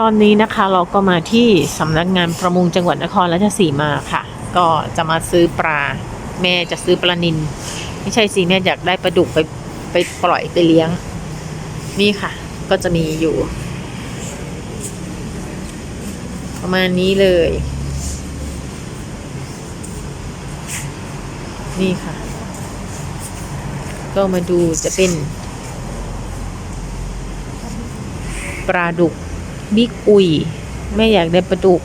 ตอนนี้นะคะเราก็มาที่สำนักงานประมงจังหวัดนครราชสีมาค่ะ ก็จะมาซื้อปลาแม่จะซื้อปลานินไม่ใช่สิแม่อยากได้ปลาดุกไปไปปล่อยไปเลี้ยง นี่ค่ะ ก็จะมีอยู่ ประมาณนี้เลย นี่ค่ะ ก็มาดูจะเป็นปลาดุก บิ๊กอุยแม่อยากได้ปลาดุก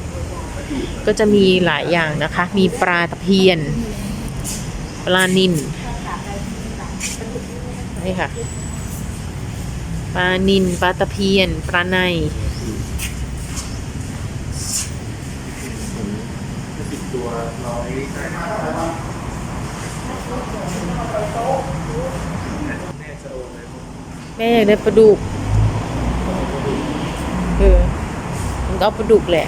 ก็จะมีหลายอย่างนะคะ มีปลาตะเพียน ปลานินนี่ค่ะ ปลานินปลาตะเพียน ปลาในสิบตัวร้อยแม่อยากได้ปลาดุก เออมันก็เอาปลาดุกแหละ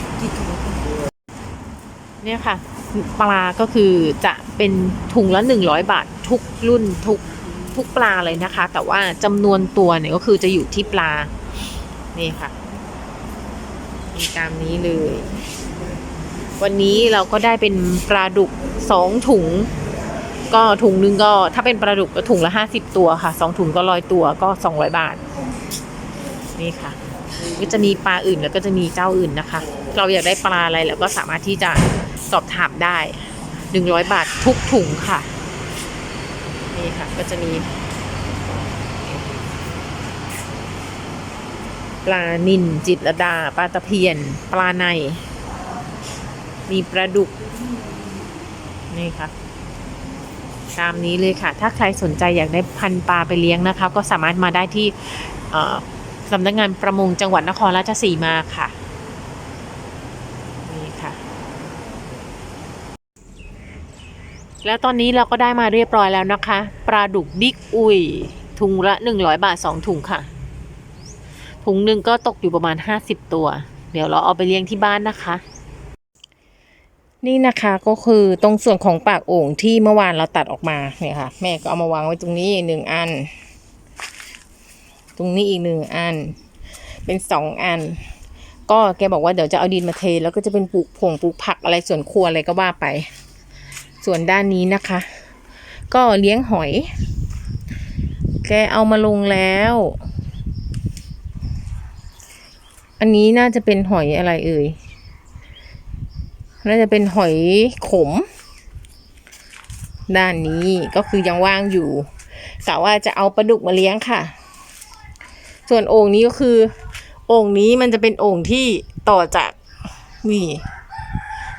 เนี่ยค่ะ ปลาก็คือจะเป็นถุงละหนึ่งร้อยบาท ทุกรุ่นทุกทุกปลาเลยนะคะ แต่ว่าจำนวนตัวเนี่ยก็คือจะอยู่ที่ปลา นี่ค่ะมีตามนี้เลย วันนี้เราก็ได้เป็นปลาดุกสองถุง ก็ถุงนึงก็ถ้าเป็นปลาดุกก็ถุงละห้าสิบตัวค่ะสองถุงก็ร้อยตัวก็สองร้อยบาท นี่ค่ะ ก็จะมีปลาอื่นแล้วก็จะมีเจ้าอื่นนะคะ เราอยากได้ปลาอะไรเราก็สามารถที่จะสอบถามได้หนึ่งร้อยบาททุกถุงค่ะ นี่ค่ะก็จะมีปลานินจิตรลดาปลาตะเพียน ปลาใน มีปลาดุก นี่ค่ะ ตามนี้เลยค่ะ ถ้าใครสนใจอยากได้พันปลาไปเลี้ยงนะคะ ก็สามารถมาได้ที่ สำนักงานประมงจังหวัดนครราชสีมาค่ะนี่ค่ะ แล้วตอนนี้เราก็ได้มาเรียบร้อยแล้วนะคะปลาดุกบิ๊กอุยถุงละ100บาท2ถุงค่ะ ถุงหนึ่งก็ตกอยู่ประมาณ50ตัว เดี๋ยวเราเอาไปเลี้ยงที่บ้านนะคะ นี่นะคะก็คือตรงส่วนของปากโอ่งที่เมื่อวานเราตัดออกมาเนี่ยค่ะ แม่ก็เอามาวางไว้ตรงนี้หนึ่งอัน ตรงนี้อีกหนึ่งอัน เป็นสองอัน ก็แกบอกว่าเดี๋ยวจะเอาดินมาเท แล้วก็จะเป็นปลูกผงปลูกผักอะไรส่วนครัวอะไรก็ว่าไป ส่วนด้านนี้นะคะ ก็เลี้ยงหอย แกเอามาลงแล้ว อันนี้น่าจะเป็นหอยอะไรเอ่ยน่าจะเป็นหอยขม ด้านนี้ก็คือยังว่างอยู่กะว่าจะเอาปลาดุกมาเลี้ยงค่ะ ส่วนโอ่งนี้ก็คือ โอ่งนี้มันจะเป็นโอ่งที่ต่อจากนี่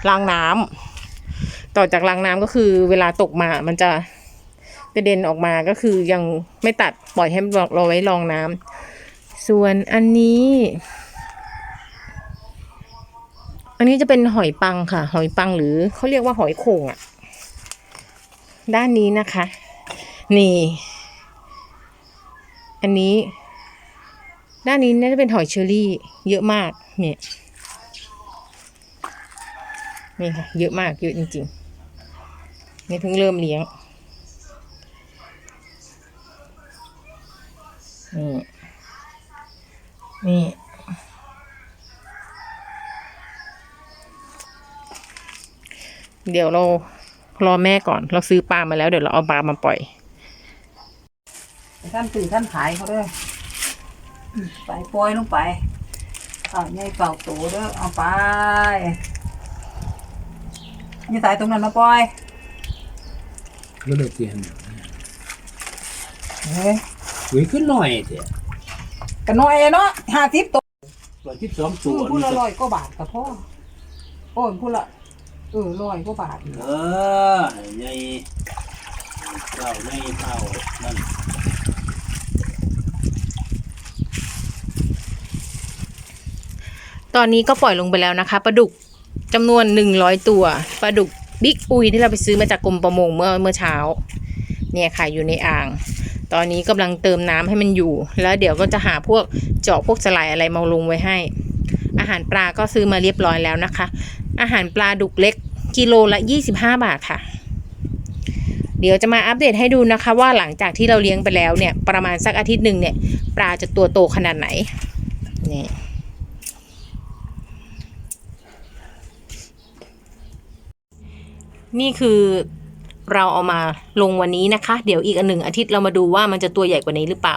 รางน้ำต่อจากรางน้ำก็คือ เวลาตกมามันจะกระเด็นออกมาก็คือยังไม่ตัดปล่อยให้มันรอไว้รองน้ำส่วนอันนี้ อันนี้จะเป็นหอยปังค่ะ หอยปังหรือเขาเรียกว่าหอยโข่งอะด้านนี้นะคะ นี่ อันนี้ ด้านนี้น่าจะเป็นหอยเชอรี่ เยอะมากเนี่ยนี่ค่ะเยอะมากเยอะจริงๆนี่เพิ่งเริ่มเลี้ยงนี่นี่เดี๋ยวเรารอแม่ก่อน เราซื้อปลามาแล้วเดี๋ยวเราเอาปลามาปล่อยท่านสื่อท่านขายเขาด้วย ไปปล่อยลงไปเอาใหญ่เป่าโตเด้อเอาไปอย่าสายตรงนั้นมาปล่อยก็เลยเตียนเฮ้ยเว้ยขึ้นหน่อยเถอะกันน้อยเนาะห้าสิบตัวร้อยที่สองพูตัวดพูดละร้อยกว่าบาทกับพ่อโอ้ยพูดละเออร้อยกว่าบาทเออใหญ่เจ้าใหญ่เท่านั่น ตอนนี้ก็ปล่อยลงไปแล้วนะคะปลาดุกจำนวนหนึ่งร้อยตัวปลาดุกบิ๊กอุยที่เราไปซื้อมาจากกรมประมงเมื่อเมื่อเช้า เนี่ยค่ะอยู่ในอ่าง ตอนนี้กำลังเติมน้ำให้มันอยู่ แล้วเดี๋ยวก็จะหาพวกเจาะพวกสไลด์อะไรมาลงไว้ให้ อาหารปลาก็ซื้อมาเรียบร้อยแล้วนะคะ อาหารปลาดุกเล็กกิโลละ 25 บาทค่ะ เดี๋ยวจะมาอัปเดตให้ดูนะคะ ว่าหลังจากที่เราเลี้ยงไปแล้วเนี่ยประมาณสักอาทิตย์หนึ่งเนี่ยปลาจะตัวโตขนาดไหนนี่ นี่คือเราเอามาลงวันนี้นะคะ เดี๋ยวอีกอันหนึ่งอาทิตย์เรามาดูว่ามันจะตัวใหญ่กว่านี้หรือเปล่า